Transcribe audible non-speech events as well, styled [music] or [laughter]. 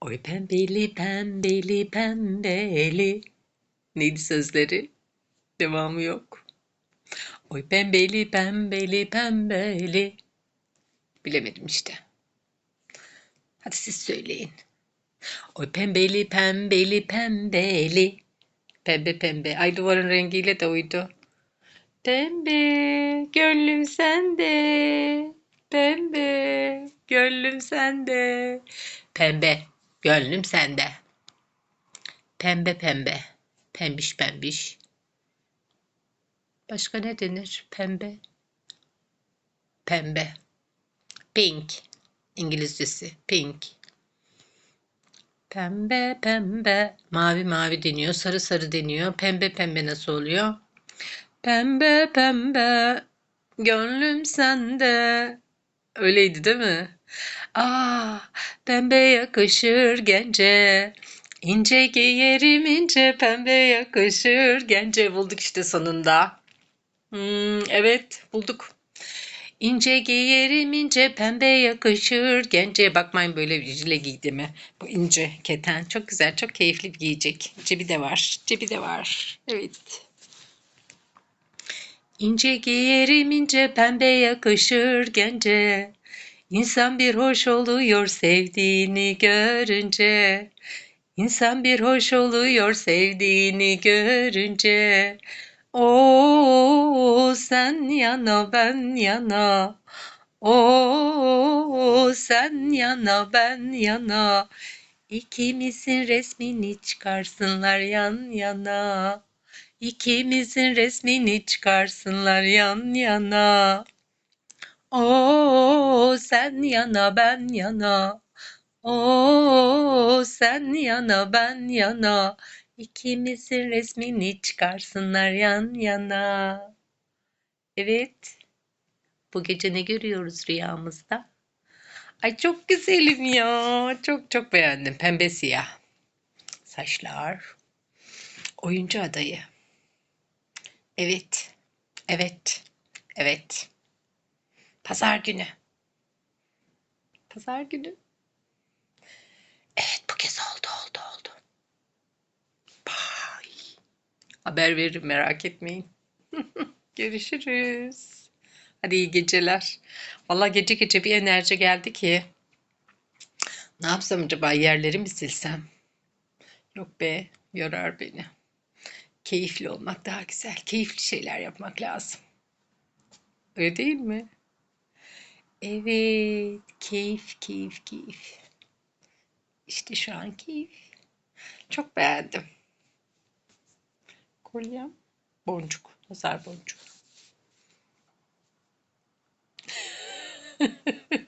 Oy pembeli pembeli pembeli. Neydi sözleri? Devamı yok. Oy pembeli pembeli pembeli. Bilemedim işte. Hadi siz söyleyin. Oy pembeli pembeli pembeli. Pembe pembe. Ay duvarın rengiyle de uydu. Pembe gönlüm sende. Pembe gönlüm sende. Pembe gönlüm sende. Pembe pembe. Pembiş pembiş. Başka ne denir? Pembe. Pembe. Pink. İngilizcesi pink. Pembe pembe. Mavi mavi deniyor. Sarı sarı deniyor. Pembe pembe nasıl oluyor? Pembe pembe. Gönlüm sende. Öyleydi değil mi? Ah, pembe yakışır gence. İnce giyerim ince pembe yakışır gence bulduk işte sonunda. Hmm, evet bulduk. İnce giyerim ince pembe yakışır gence. Bakmayın böyle bir jile giydiğime. Bu ince keten çok güzel çok keyifli bir giyecek. Cebi de var cebi de var. Evet. İnce giyerim ince pembe yakışır gence. İnsan bir hoş oluyor sevdiğini görünce. İnsan bir hoş oluyor sevdiğini görünce. O sen yana ben yana. O sen yana ben yana. İkimizin resmini çıkarsınlar yan yana. İkimizin resmini çıkarsınlar yan yana. O sen yana ben yana. O sen yana ben yana. İkimizin resmini çıkarsınlar yan yana. Evet. Bu gece ne görüyoruz rüyamızda? Ay çok güzelim ya. Çok çok beğendim. Pembe siyah. Saçlar. Oyuncu adayı. Evet. Evet. Evet. Pazar günü. Pazar günü. Evet bu kez oldu oldu oldu. Bye. Haber veririm merak etmeyin. [laughs] Görüşürüz. Hadi iyi geceler. Vallahi gece gece bir enerji geldi ki. Ne yapsam acaba yerleri mi silsem? Yok be yorar beni. Keyifli olmak daha güzel. Keyifli şeyler yapmak lazım. Öyle değil mi? Evet, keyif, keyif, keyif. İşte şu an keyif. Çok beğendim. Kolyem, boncuk, nazar boncuğu. [laughs]